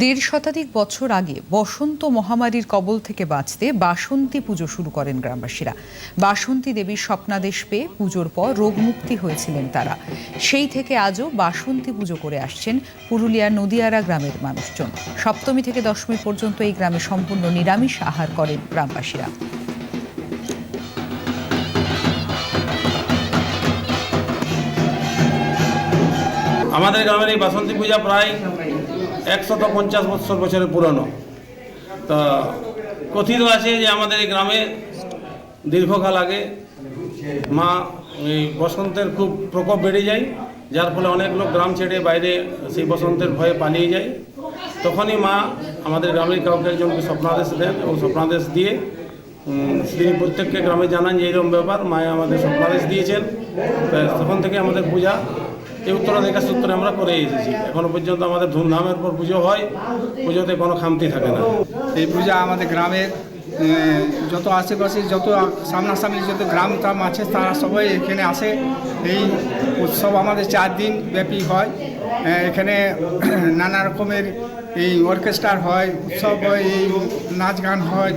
দেড় শতাধিক বছর আগে বসন্ত মহামারীর কবল থেকে বাঁচতে বাসন্তী পুজো শুরু করেন গ্রামবাসীরা। বাসন্তী দেবীর স্বপ্নাদেশ পেয়ে পুজোর পর রোগমুক্তি হয়েছিলেন তারা। সেই থেকে আজও বাসন্তী পুজো করে আসছেন পুরুলিয়ার নদিয়ারা গ্রামের মানুষজন। সপ্তমী থেকে দশমী পর্যন্ত এই গ্রামে সম্পূর্ণ নিরামিষ আহার করেন গ্রামবাসীরা। আমাদের গ্রামের এই বাসন্তী পূজা প্রায় একশত পঞ্চাশ বৎসর বছরের পুরনো। তা কথিত আছে যে আমাদের এই গ্রামে দীর্ঘকাল আগে মা এই বসন্তের খুব প্রকোপ বেড়ে যায়, যার ফলে অনেক লোক গ্রাম ছেড়ে বাইরে সেই বসন্তের ভয়ে পালিয়ে যায়। তখনই মা আমাদের গ্রামের কাউকে একজনকে স্বপ্নাদেশ দেন এবং স্বপ্নাদেশ দিয়ে তিনি প্রত্যেককে গ্রামে জানান যে এরকম ব্যাপার, মায়ে আমাদের স্বপ্নাদেশ দিয়েছেন। তখন থেকে আমাদের পূজা, এই উত্তরাধিকার সূত্রে আমরা করে এসেছি। এখনও পর্যন্ত আমাদের ধুমধামের পর পুজো হয়, পুজোতে কোনো খামতি থাকে না। এই পূজা আমাদের গ্রামের যত আশেপাশে যত সামনাসামনি যত গ্রাম ট্রাম আছে, তারা সবাই এখানে আসে। এই উৎসব আমাদের চার দিন ব্যাপী হয়। এখানে নানা রকমের এই অর্কেস্ট্রার হয়, উৎসব হয়, এই নাচ গান হয়।